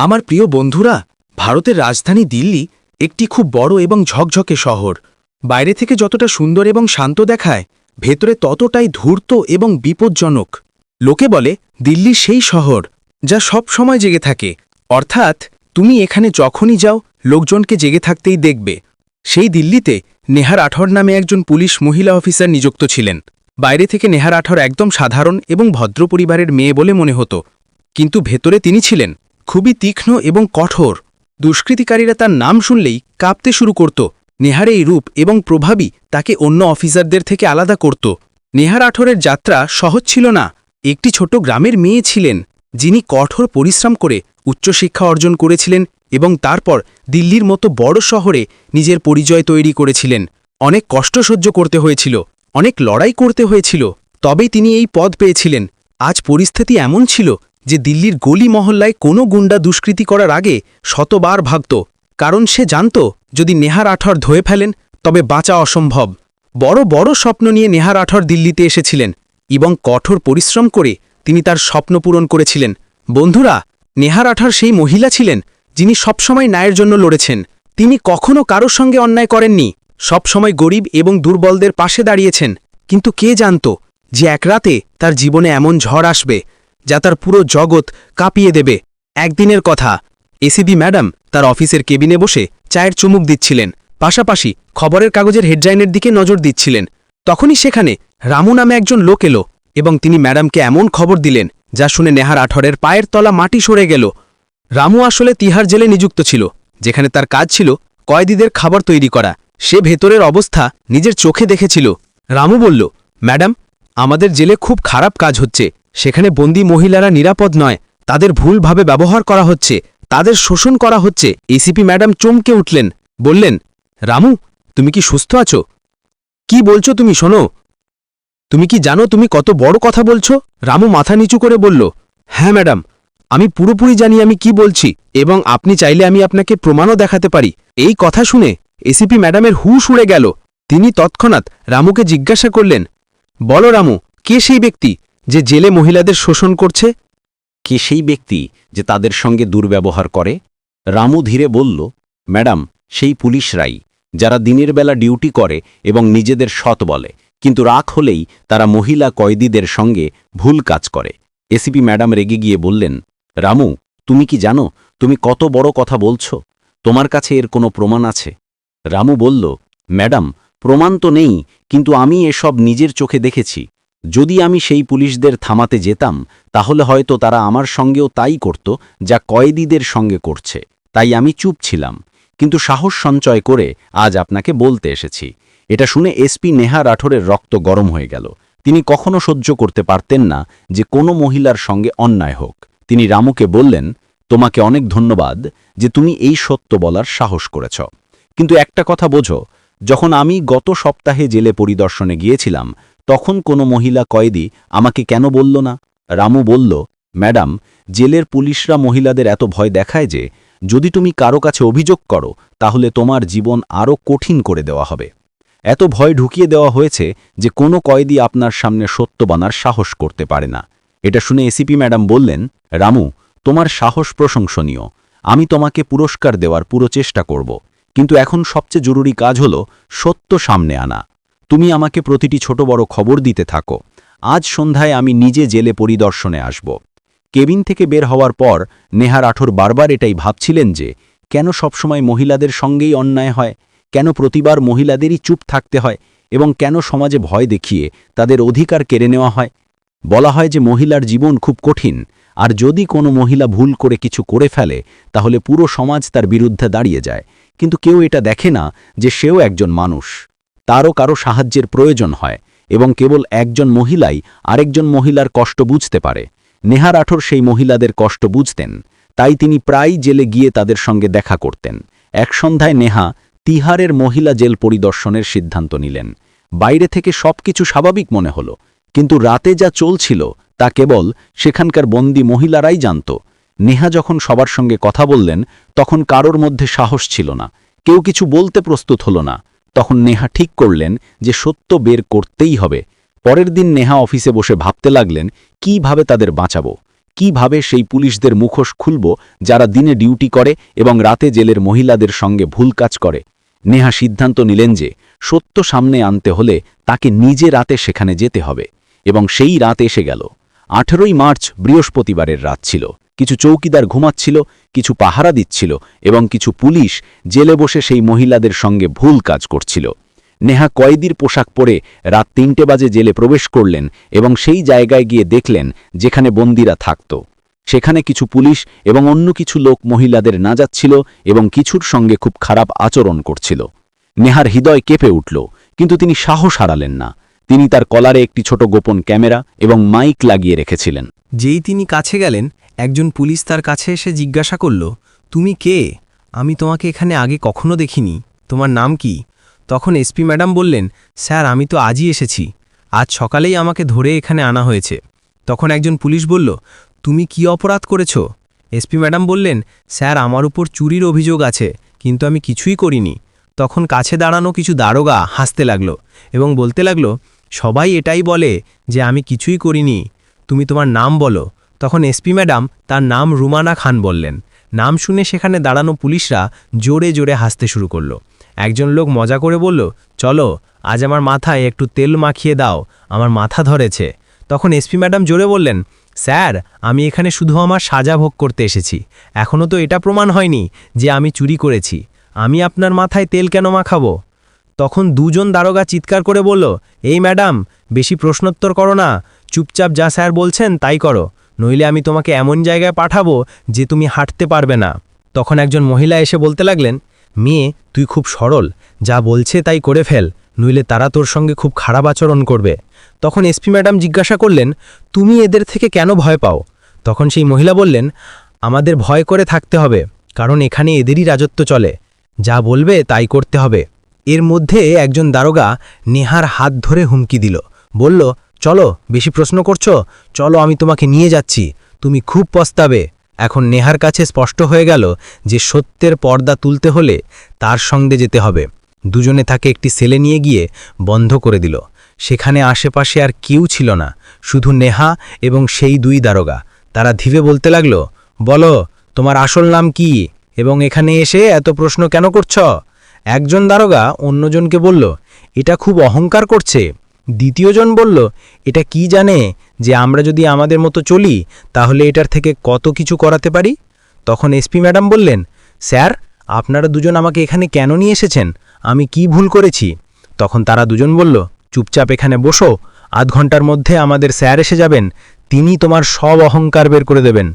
আমার প্রিয় বন্ধুরা, ভারতের রাজধানী দিল্লি একটি খুব বড় এবং ঝকঝকে শহর। বাইরে থেকে যতটা সুন্দর এবং শান্ত দেখায়, ভেতরে ততটাই ধূর্ত এবং বিপজ্জনক। লোকে বলে দিল্লি সেই শহর যা সব সময় জেগে থাকে। অর্থাৎ, তুমি এখানে যখনই যাও, লোকজনকে জেগে থাকতেই দেখবে। সেই দিল্লিতে নেহার রাঠর নামে একজন পুলিশ মহিলা অফিসার নিযুক্ত ছিলেন। বাইরে থেকে নেহার রাঠর একদম সাধারণ এবং ভদ্র পরিবারের মেয়ে বলে মনে হতো। কিন্তু ভেতরে তিনি ছিলেন। খুবই তীক্ষ্ণ এবং কঠোর। দুষ্কৃতিকারীরা তার নাম শুনলেই কাঁপতে শুরু করত। নেহার এই রূপ এবং প্রভাবই তাকে অন্য অফিসারদের থেকে আলাদা করত। নেহার রাঠোরের যাত্রা সহজ ছিল না। একটি ছোট গ্রামের মেয়ে ছিলেন, যিনি কঠোর পরিশ্রম করে উচ্চশিক্ষা অর্জন করেছিলেন এবং তারপর দিল্লির মতো বড় শহরে নিজের পরিচয় তৈরি করেছিলেন। অনেক কষ্ট সহ্য করতে হয়েছিল, অনেক লড়াই করতে হয়েছিল, তবেই তিনি এই পদ পেয়েছিলেন। আজ পরিস্থিতি এমন ছিল যে দিল্লির গলি মহল্লায় কোনো গুন্ডা দুষ্কৃতি করার আগে শতবার ভাগত, কারণ সে জানত যদি নেহার আঠর ধয়ে ফেলেন, তবে বাঁচা অসম্ভব। বড় বড় স্বপ্ন নিয়ে নেহার আঠর দিল্লিতে এসেছিলেন এবং কঠোর পরিশ্রম করে তিনি তার স্বপ্ন পূরণ করেছিলেন। বন্ধুরা, নেহার আঠার সেই মহিলা ছিলেন যিনি সবসময় ন্যায়ের জন্য লড়েছেন। তিনি কখনো কারোর সঙ্গে অন্যায় করেননি। সবসময় গরিব এবং দুর্বলদের পাশে দাঁড়িয়েছেন। কিন্তু কে জানত যে এক রাতে তার জীবনে এমন ঝড় আসবে যা তার পুরো জগৎ কাঁপিয়ে দেবে। একদিনের কথা। এসিবি ম্যাডাম তার অফিসের কেবিনে বসে চায়ের চুমুক দিচ্ছিলেন। পাশাপাশি খবরের কাগজের হেডলাইনের দিকে নজর দিচ্ছিলেন। তখনই সেখানে রামু নামে একজন লোক এলো এবং তিনি ম্যাডামকে এমন খবর দিলেন, যা শুনে নেহার আঠরের পায়ের তলা মাটি সরে গেল। রামু আসলে তিহার জেলে নিযুক্ত ছিল, যেখানে তার কাজ ছিল কয়েদিদের খাবার তৈরি করা। সে ভেতরের অবস্থা নিজের চোখে দেখেছিল। রামু বলল, ম্যাডাম, আমাদের জেলে খুব খারাপ কাজ হচ্ছে। সেখানে বন্দি মহিলারা নিরাপদ নয়। তাদের ভুলভাবে ব্যবহার করা হচ্ছে। তাদের শোষণ করা হচ্ছে। এসিপি ম্যাডাম চমকে উঠলেন। বললেন, রামু, তুমি কি সুস্থ আছো? কি বলছো তুমি, শোনো। তুমি কি জানো তুমি কত বড় কথা বলছো? রামু মাথা নিচু করে বলল হ্যাঁ ম্যাডাম, আমি পুরোপুরি জানি আমি কি বলছি এবং আপনি চাইলে আমি আপনাকে প্রমাণও দেখাতে পারি। এই কথা শুনে এসিপি ম্যাডামের হুশ উড়ে গেল। তিনি তৎক্ষণাৎ রামুকে জিজ্ঞাসা করলেন, বলো রামু, কে সেই ব্যক্তি? যে জেলে মহিলাদের শোষণ করছে? কে সেই ব্যক্তি যে তাদের সঙ্গে দুর্ব্যবহার করে? রামু ধীরে বলল, ম্যাডাম, সেই পুলিশরাই যারা দিনের বেলা ডিউটি করে এবং নিজেদের সৎ বলে, কিন্তু রাগ হলেই তারা মহিলা কয়েদিদের সঙ্গে ভুল কাজ করে। এসিপি ম্যাডাম রেগে গিয়ে বললেন, রামু, তুমি কি জানো, তুমি কত বড় কথা বলছো? তোমার কাছে এর কোনো প্রমাণ আছে? রামু বলল, ম্যাডাম, প্রমাণ তো নেই, কিন্তু আমি এসব নিজের চোখে দেখেছি। যদি আমি সেই পুলিশদের থামাতে যেতাম, তাহলে হয়তো তারা আমার সঙ্গেও তাই করত, যা কয়েদিদের সঙ্গে করছে। তাই আমি চুপ ছিলাম। কিন্তু সাহস সঞ্চয় করে আজ আপনাকে বলতে এসেছি। এটা শুনে এসপি নেহা রাঠোরের রক্ত গরম হয়ে গেল। তিনি কখনো সহ্য করতে পারতেন না যে কোনো মহিলার সঙ্গে অন্যায় হোক। তিনি রামুকে বললেন, তোমাকে অনেক ধন্যবাদ যে তুমি এই সত্য বলার সাহস করেছ। কিন্তু একটা কথা বোঝো, যখন আমি গত সপ্তাহে জেলে পরিদর্শনে গিয়েছিলাম তখন কোনো মহিলা কয়েদি আমাকে কেন বলল না? রামু বলল, ম্যাডাম, জেলের পুলিশরা মহিলাদের এত ভয় দেখায় যে, যদি তুমি কারও কাছে অভিযোগ করো, তাহলে তোমার জীবন আরও কঠিন করে দেওয়া হবে। এত ভয় ঢুকিয়ে দেওয়া হয়েছে যে, কোনো কয়েদি আপনার সামনে সত্য বানার সাহস করতে পারে না। এটা শুনে এসিপি ম্যাডাম বললেন, রামু, তোমার সাহস প্রশংসনীয়। আমি তোমাকে পুরস্কার দেওয়ার পুরো চেষ্টা করব। কিন্তু এখন সবচেয়ে জরুরি কাজ হল সত্য সামনে আনা। তুমি আমাকে প্রতিটি ছোট বড় খবর দিতে থাকো। আজ সন্ধ্যায় আমি নিজে জেলে পরিদর্শনে আসব। কেবিন থেকে বের হওয়ার পর নেহা রাঠোর বারবার এটাই ভাবছিলেন যে, কেন সবসময় মহিলাদের সঙ্গেই অন্যায় হয়? কেন প্রতিবার মহিলাদেরই চুপ থাকতে হয়? এবং কেন সমাজে ভয় দেখিয়ে তাদের অধিকার কেড়ে নেওয়া হয়? বলা হয় যে মহিলার জীবন খুব কঠিন, আর যদি কোনো মহিলা ভুল করে কিছু করে ফেলে, তাহলে পুরো সমাজ তার বিরুদ্ধে দাঁড়িয়ে যায়। কিন্তু কেউ এটা দেখে না যে সেও একজন মানুষ। তারও কারও সাহায্যের প্রয়োজন হয় এবং কেবল একজন মহিলাই আরেকজন মহিলার কষ্ট বুঝতে পারে। নেহা রাঠোর সেই মহিলাদের কষ্ট বুঝতেন, তাই তিনি প্রায় জেলে গিয়ে তাদের সঙ্গে দেখা করতেন। এক সন্ধ্যায় নেহা তিহারের মহিলা জেল পরিদর্শনের সিদ্ধান্ত নিলেন। বাইরে থেকে সবকিছু স্বাভাবিক মনে হল, কিন্তু রাতে যা চলছিল তা কেবল সেখানকার বন্দি মহিলারাই জানত। নেহা যখন সবার সঙ্গে কথা বললেন, তখন কারোর মধ্যে সাহস ছিল না, কেউ কিছু বলতে প্রস্তুত হল না। তখন নেহা ঠিক করলেন যে সত্য বের করতেই হবে। পরের দিন নেহা অফিসে বসে ভাবতে লাগলেন, কীভাবে তাদের বাঁচাবো? কীভাবে সেই পুলিশদের মুখোশ খুলব যারা দিনে ডিউটি করে এবং রাতে জেলের মহিলাদের সঙ্গে ভুল কাজ করে? নেহা সিদ্ধান্ত নিলেন যে সত্য সামনে আনতে হলে তাকে নিজে রাতে সেখানে যেতে হবে এবং সেই রাত এসে গেল। আঠেরোই মার্চ বৃহস্পতিবারের রাত ছিল। কিছু চৌকিদার ঘুমাচ্ছিল, কিছু পাহারা দিচ্ছিল এবং কিছু পুলিশ জেলে বসে সেই মহিলাদের সঙ্গে ভুল কাজ করছিল। নেহা কয়েদির পোশাক পরে রাত তিনটে বাজে জেলে প্রবেশ করলেন এবং সেই জায়গায় গিয়ে দেখলেন যেখানে বন্দিরা থাকত। সেখানে কিছু পুলিশ এবং অন্য কিছু লোক মহিলাদের নাজাচ্ছিল এবং কিছুর সঙ্গে খুব খারাপ আচরণ করছিল। নেহার হৃদয় কেঁপে উঠল, কিন্তু তিনি সাহস হারালেন না। তিনি তার কলারে একটি ছোট গোপন ক্যামেরা এবং মাইক লাগিয়ে রেখেছিলেন। যেই তিনি কাছে গেলেন, একজন পুলিশ তার কাছে এসে জিজ্ঞাসা করল, তুমি কে? আমি তোমাকে এখানে আগে কখনো দেখিনি। তোমার নাম কি? তখন এসপি ম্যাডাম বললেন, স্যার, আমি তো আজই এসেছি। আজ সকালেই আমাকে ধরে এখানে আনা হয়েছে। তখন একজন পুলিশ বলল, তুমি কি অপরাধ করেছ? এসপি ম্যাডাম বললেন, স্যার, আমার উপর চুরির অভিযোগ আছে, কিন্তু আমি কিছুই করিনি। তখন কাছে দাঁড়ানো কিছু দারোগা হাসতে লাগল এবং বলতে লাগল সবাই এটাই বলে যে আমি কিছুই করিনি। তুমি তোমার নাম বলো। তখন এসপি ম্যাডাম তার নাম রুমানা খান বললেন। নাম শুনে সেখানে দাঁড়ানো পুলিশরা জোরে জোরে হাসতে শুরু করল। একজন লোক মজা করে বলল, চলো, আজ আমার মাথায় একটু তেল মাখিয়ে দাও, আমার মাথা ধরেছে। তখন এসপি ম্যাডাম জোরে বললেন, স্যার, আমি এখানে শুধু আমার সাজা ভোগ করতে এসেছি। এখনও তো এটা প্রমাণ হয়নি যে আমি চুরি করেছি। আমি আপনার মাথায় তেল কেন মাখাবো? তখন দুজন দারোগা চিৎকার করে বলল, এই ম্যাডাম, বেশি প্রশ্নোত্তর করো না। চুপচাপ যা স্যার বলছেন তাই করো। নইলে আমি তোমাকে এমন জায়গায় পাঠাবো যে তুমি হাঁটতে পারবে না। তখন একজন মহিলা এসে বলতে লাগলেন, মেয়ে, তুই খুব সরল। যা বলছে তাই করে ফেল। নইলে তারা তোর সঙ্গে খুব খারাপ আচরণ করবে। তখন এসপি ম্যাডাম জিজ্ঞাসা করলেন, তুমি এদের থেকে কেন ভয় পাও? তখন সেই মহিলা বললেন, আমাদের ভয় করে থাকতে হবে, কারণ এখানে এদেরই রাজত্ব চলে। যা বলবে তাই করতে হবে। এর মধ্যে একজন দারোগা নেহার হাত ধরে হুমকি দিল। বলল, চলো, বেশি প্রশ্ন করছ? চলো, আমি তোমাকে নিয়ে যাচ্ছি। তুমি খুব পস্তাবে। এখন নেহার কাছে স্পষ্ট হয়ে গেল যে সত্যের পর্দা তুলতে হলে তার সঙ্গে যেতে হবে। দুজনে তাকে একটি সেলে নিয়ে গিয়ে বন্ধ করে দিল। সেখানে আশেপাশে আর কেউ ছিল না, শুধু নেহা এবং সেই দুই দারোগা। তারা ধীরে বলতে লাগল, বলো, তোমার আসল নাম কি? এবং এখানে এসে এত প্রশ্ন কেন করছ? একজন দারোগা অন্যজনকে বলল, এটা খুব অহংকার করছে। দ্বিতীয়জন বলল, এটা কি জানে যে আমরা যদি আমাদের মতো চলি, তাহলে এটার থেকে কত কিছু করাতে পারি? তখন এসপি ম্যাডাম বললেন, স্যার, আপনারা দুজন আমাকে এখানে কেন নিয়ে এসেছেন? আমি কি ভুল করেছি? তখন তারা দুজন বলল, চুপচাপ এখানে বসো, আধ ঘণ্টার মধ্যে আমাদের স্যার এসে যাবেন, তিনি তোমার সব অহংকার বের করে দেবেন।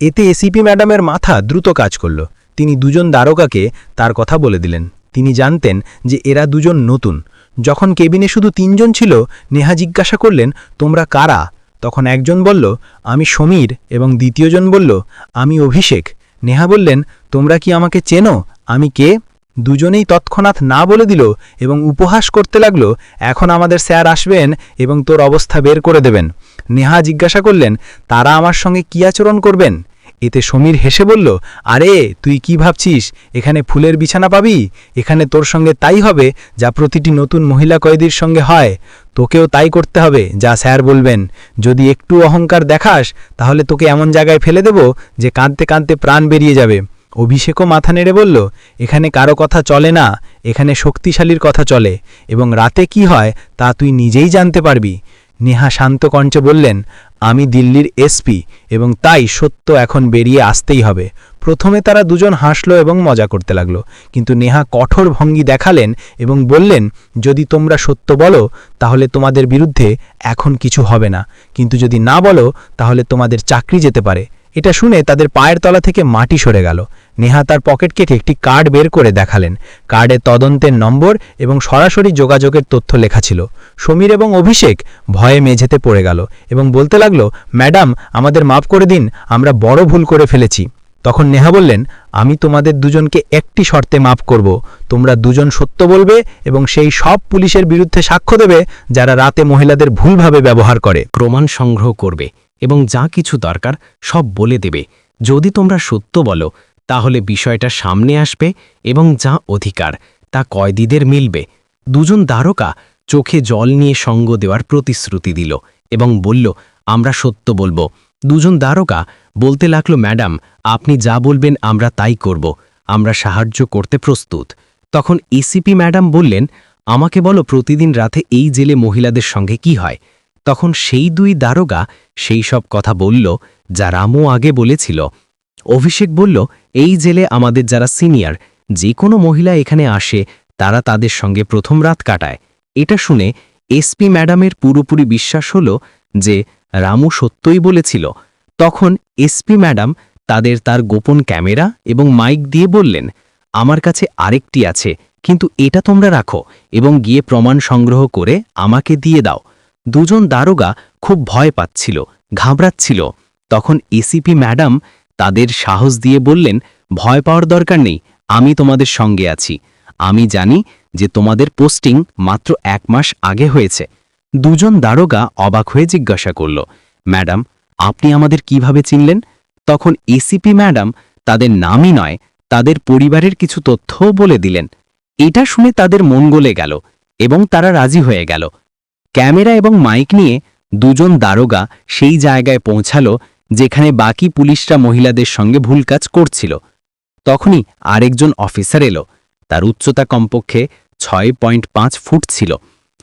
এতে এসিপি ম্যাডামের মাথা দ্রুত কাজ করল। তিনি দুজন দারোগাকে তার কথা বলে দিলেন। তিনি জানতেন যে এরা দুজন নতুন। যখন কেবিনে শুধু তিনজন ছিল, নেহা জিজ্ঞাসা করলেন, তোমরা কারা? তখন একজন বলল, আমি সমীর। এবং দ্বিতীয়জন বলল, আমি অভিষেক। নেহা বললেন, তোমরা কি আমাকে চেনো? আমি কে? দুজনেই তৎক্ষণাৎ না বলে দিল এবং উপহাস করতে লাগল, এখন আমাদের স্যার আসবেন এবং তোর অবস্থা বের করে দেবেন। নেহা জিজ্ঞাসা করলেন, তারা আমার সঙ্গে কী আচরণ করবেন? এতে সমীর হেসে বলল, আরে, তুই কি ভাবছিস? এখানে ফুলের বিছানা পাবি? এখানে তোর সঙ্গে তাই হবে যা প্রতিটি নতুন মহিলা কয়েদির সঙ্গে হয়। তোকেও তাই করতে হবে, যা স্যার বলবেন। যদি একটু অহংকার দেখাস, তাহলে তোকে এমন জায়গায় ফেলে দেব যে কাঁদতে কাঁদতে প্রাণ বেরিয়ে যাবে। অভিষেকও মাথা নেড়ে বলল, এখানে কারও কথা চলে না, এখানে শক্তিশালীর কথা চলে, এবং রাতে কি হয় তা তুই নিজেই জানতে পারবি। নেহা শান্ত কণ্ঠে বললেন আমি দিল্লির এসপি এবং তাই সত্য এখন বেরিয়ে আসতেই হবে। প্রথমে তারা দুজন হাসলো এবং মজা করতে লাগল। কিন্তু নেহা কঠোর ভঙ্গি দেখালেন এবং বললেন, যদি তোমরা সত্য বলো, তাহলে তোমাদের বিরুদ্ধে এখন কিছু হবে না। কিন্তু যদি না বলো, তাহলে তোমাদের চাকরি যেতে পারে। এটা শুনে তাদের পায়ের তলা থেকে মাটি সরে গেল। নেহা তার পকেট কেটে একটি কার্ড বের করে দেখালেন। কার্ডে তদন্তের নম্বর এবং সরাসরি যোগাযোগের তথ্য লেখা ছিল। সমীর এবং অভিষেক ভয়ে মেঝেতে পড়ে গেল এবং বলতে লাগল, ম্যাডাম, আমাদের মাফ করে দিন, আমরা বড় ভুল করে ফেলেছি। তখন নেহা বললেন, আমি তোমাদের দুজনকে একটি শর্তে মাফ করব। তোমরা দুজন সত্য বলবে এবং সেই সব পুলিশের বিরুদ্ধে সাক্ষ্য দেবে যারা রাতে মহিলাদের ভুলভাবে ব্যবহার করে। প্রমাণ সংগ্রহ করবে এবং যা কিছু দরকার সব বলে দেবে। যদি তোমরা সত্য বলো তাহলে বিষয়টা সামনে আসবে এবং যা অধিকার, তা কয়েদিদের মিলবে। দুজন দ্বারকা চোখে জল নিয়ে সঙ্গ দেওয়ার প্রতিশ্রুতি দিল এবং বলল, আমরা সত্য বলব। দুজন দ্বারকা বলতে লাগল, ম্যাডাম, আপনি যা বলবেন আমরা তাই করব, আমরা সাহায্য করতে প্রস্তুত। তখন এসিপি ম্যাডাম বললেন, আমাকে বলো প্রতিদিন রাতে এই জেলে মহিলাদের সঙ্গে কি হয়? তখন সেই দুই দারোগা সেই সব কথা বলল, যা রামও আগে বলেছিল অভিষেক বলল, এই জেলে আমাদের যারা সিনিয়র যে কোনো মহিলা এখানে আসে, তারা তাদের সঙ্গে প্রথম রাত কাটায়। এটা শুনে এসপি ম্যাডামের পুরোপুরি বিশ্বাস হল যে রামু সত্যই বলেছিল। তখন এসপি ম্যাডাম তাদের তার গোপন ক্যামেরা এবং মাইক দিয়ে বললেন, আমার কাছে আরেকটি আছে, কিন্তু এটা তোমরা রাখো এবং গিয়ে প্রমাণ সংগ্রহ করে আমাকে দিয়ে দাও। দুজন দারোগা খুব ভয় পাচ্ছিল, ঘাবড়াচ্ছিল। তখন এসিপি ম্যাডাম তাদের সাহস দিয়ে বললেন, ভয় পাওয়ার দরকার নেই, আমি তোমাদের সঙ্গে আছি। আমি জানি যে তোমাদের পোস্টিং মাত্র এক মাস আগে হয়েছে। দুজন দারোগা অবাক হয়ে জিজ্ঞাসা করল, ম্যাডাম, আপনি আমাদের কীভাবে চিনলেন? তখন এসিপি ম্যাডাম তাদের নামই নয়, তাদের পরিবারের কিছু তথ্যও বলে দিলেন। এটা শুনে তাদের মন গলে গেল এবং তারা রাজি হয়ে গেল। ক্যামেরা এবং মাইক নিয়ে দুজন দারোগা সেই জায়গায় পৌঁছালো যেখানে বাকি পুলিশরা মহিলাদের সঙ্গে ভুল কাজ করছিল। তখনই আরেকজন অফিসার এলো। তার উচ্চতা কমপক্ষে ছয় পয়েন্ট পাঁচ ফুট ছিল।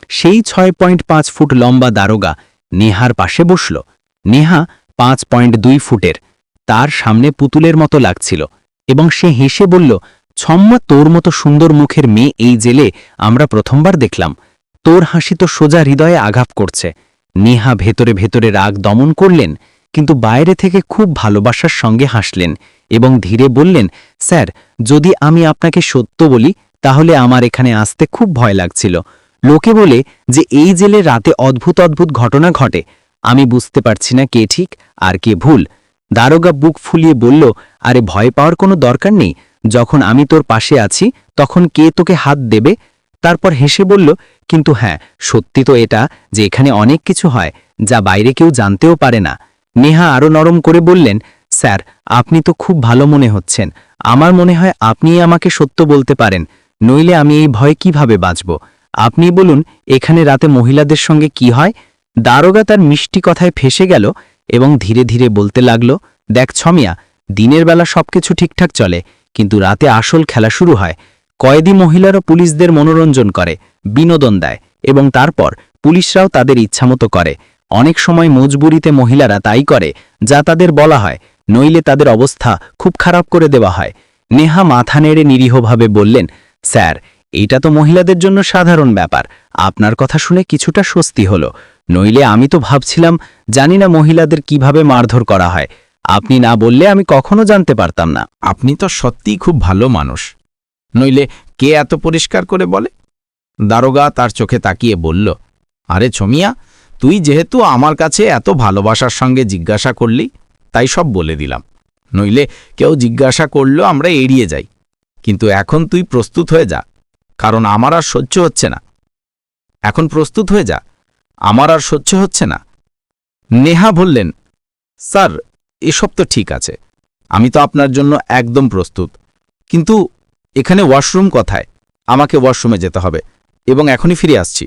সেই ছয় পয়েন্ট পাঁচ ফুট লম্বা দারোগা নেহার পাশে বসল। নেহা পাঁচ পয়েন্ট দুই ফুটের। তার সামনে পুতুলের মতো লাগছিল এবং সে হেসে বলল, ছম্মা, তোর মতো সুন্দর মুখের মেয়ে এই জেলে আমরা প্রথমবার দেখলাম। তোর হাসি তো সোজা হৃদয়ে আঘাত করছে। নেহা ভেতরে ভেতরে রাগ দমন করলেন। কিন্তু বাইরে থেকে খুব ভালোবাসার সঙ্গে হাসলেন এবং ধীরে বললেন, স্যার, যদি আমি আপনাকে সত্য বলি, তাহলে আমার এখানে আসতে খুব ভয় লাগছিল। লোকে বলে যে এই জেলে রাতে অদ্ভুত অদ্ভুত ঘটনা ঘটে। আমি বুঝতে পারছি না কে ঠিক আর কে ভুল। দারোগা বুক ফুলিয়ে বলল, আরে ভয় পাওয়ার কোনো দরকার নেই। যখন আমি তোর পাশে আছি, তখন কে তোকে হাত দেবে? তারপর হেসে বলল, কিন্তু হ্যাঁ সত্যি তো এটা যে এখানে অনেক কিছু হয়, যা বাইরে কেউ জানতেও পারে না। নেহা আরও নরম করে বললেন, স্যার, আপনি তো খুব ভালো মনে হচ্ছেন। আমার মনে হয় আপনিই আমাকে সত্য বলতে পারেন। নইলে আমি এই ভয়ে কীভাবে বাঁচব? আপনি বলুন, এখানে রাতে মহিলাদের সঙ্গে কি হয়? দারোগা তার মিষ্টি কথায় ফেসে গেল এবং ধীরে ধীরে বলতে লাগল, দেখ ছমিয়া, দিনের বেলা সবকিছু ঠিকঠাক চলে, কিন্তু রাতে আসল খেলা শুরু হয়। কয়েদি মহিলারা পুলিশদের মনোরঞ্জন করে, বিনোদন দেয় এবং তারপর পুলিশরাও তাদের ইচ্ছামতো করে। অনেক সময় মজবুরিতে মহিলারা তাই করে, যা তাদের বলা হয়, নইলে তাদের অবস্থা খুব খারাপ করে দেওয়া হয়। নেহা মাথা নেড়ে নিরীহভাবে বললেন, স্যার, এটা তো মহিলাদের জন্য সাধারণ ব্যাপার। আপনার কথা শুনে কিছুটা স্বস্তি হলো। নইলে আমি তো ভাবছিলাম, জানি না মহিলাদের কীভাবে মারধর করা হয়। আপনি না বললে আমি কখনো জানতে পারতাম না। আপনি তো সত্যিই খুব ভালো মানুষ। নইলে কে এত পরিষ্কার করে বলে? দারোগা তার চোখে তাকিয়ে বলল, আরে ছমিয়া তুই যেহেতু আমার কাছে এত ভালোবাসার সঙ্গে জিজ্ঞাসা করলি, তাই সব বলে দিলাম। নইলে কেউ জিজ্ঞাসা করলেও আমরা এড়িয়ে যাই। কিন্তু এখন তুই প্রস্তুত হয়ে যা, কারণ আমার আর সহ্য হচ্ছে না। এখন প্রস্তুত হয়ে যা, আমার আর সহ্য হচ্ছে না। নেহা বললেন, স্যার, এসব তো ঠিক আছে, আমি তো আপনার জন্য একদম প্রস্তুত। কিন্তু এখানে ওয়াশরুম কথায়? আমাকে ওয়াশরুমে যেতে হবে এবং এখনই ফিরে আসছি।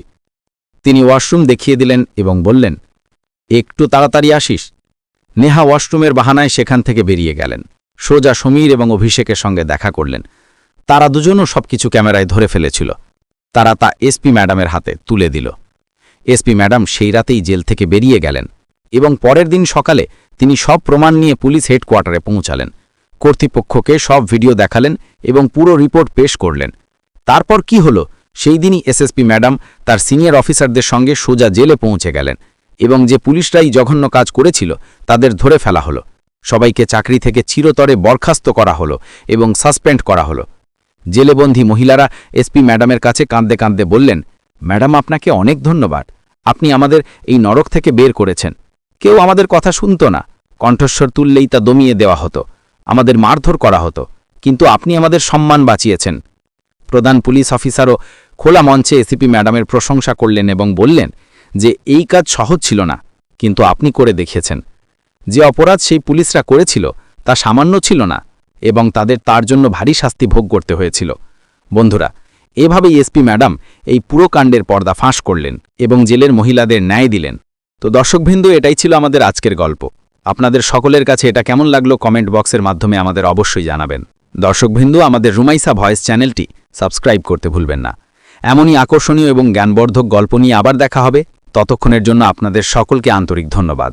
তিনি ওয়াশরুম দেখিয়ে দিলেন এবং বললেন, একটু তাড়াতাড়ি আসিস। নেহা ওয়াশরুমের বাহানায় সেখান থেকে বেরিয়ে গেলেন। সোজা সমীর এবং অভিষেকের সঙ্গে দেখা করলেন। তারা দুজনও সবকিছু ক্যামেরায় ধরে ফেলেছিল। তারা তা এসপি ম্যাডামের হাতে তুলে দিল। এসপি ম্যাডাম সেই রাতেই জেল থেকে বেরিয়ে গেলেন এবং পরের দিন সকালে তিনি সব প্রমাণ নিয়ে পুলিশ হেডকোয়ার্টারে পৌঁছালেন। কর্তৃপক্ষকে সব ভিডিও দেখালেন এবং পুরো রিপোর্ট পেশ করলেন। তারপর কি হলো? সেই দিনই এসএসপি ম্যাডাম তার সিনিয়র অফিসারদের সঙ্গে সোজা জেলে পৌঁছে গেলেন এবং যে পুলিশরাই জঘন্য কাজ করেছিল তাদের ধরে ফেলা হলো। সবাইকে চাকরি থেকে চিরতরে বরখাস্ত করা হলো এবং সাসপেন্ড করা হলো। জেলেবন্দী মহিলারা এসপি ম্যাডামের কাছে কাঁদতে কাঁদতে বললেন, ম্যাডাম, আপনাকে অনেক ধন্যবাদ। আপনি আমাদের এই নরক থেকে বের করেছেন। কেউ আমাদের কথা শুনত না। কণ্ঠস্বর তুললেই তা দমিয়ে দেওয়া হতো। আমাদের মারধর করা হতো। কিন্তু আপনি আমাদের সম্মান বাঁচিয়েছেন। প্রধান পুলিশ অফিসারও খোলা মঞ্চে এসিপি ম্যাডামের প্রশংসা করলেন এবং বললেন যে, এই কাজ সহজ ছিল না, কিন্তু আপনি করে দেখিয়েছেন। যে অপরাধ সেই পুলিশরা করেছিল, তা সামান্য ছিল না এবং তাদের তার জন্য ভারী শাস্তি ভোগ করতে হয়েছিল। বন্ধুরা, এভাবেই এসপি ম্যাডাম এই পুরো কাণ্ডের পর্দা ফাঁস করলেন এবং জেলের মহিলাদের ন্যায় দিলেন। তো দর্শকবৃন্দ এটাই ছিল আমাদের আজকের গল্প। আপনাদের সকলের কাছে এটা কেমন লাগল কমেন্ট বক্সের মাধ্যমে আমাদের অবশ্যই জানাবেন। দর্শকবৃন্দু আমাদের রুমাইসা ভয়েস চ্যানেলটি সাবস্ক্রাইব করতে ভুলবেন না। এমনই আকর্ষণীয় এবং জ্ঞানবর্ধক গল্প নিয়ে আবার দেখা হবে। ততক্ষণের জন্য আপনাদের সকলকে আন্তরিক ধন্যবাদ।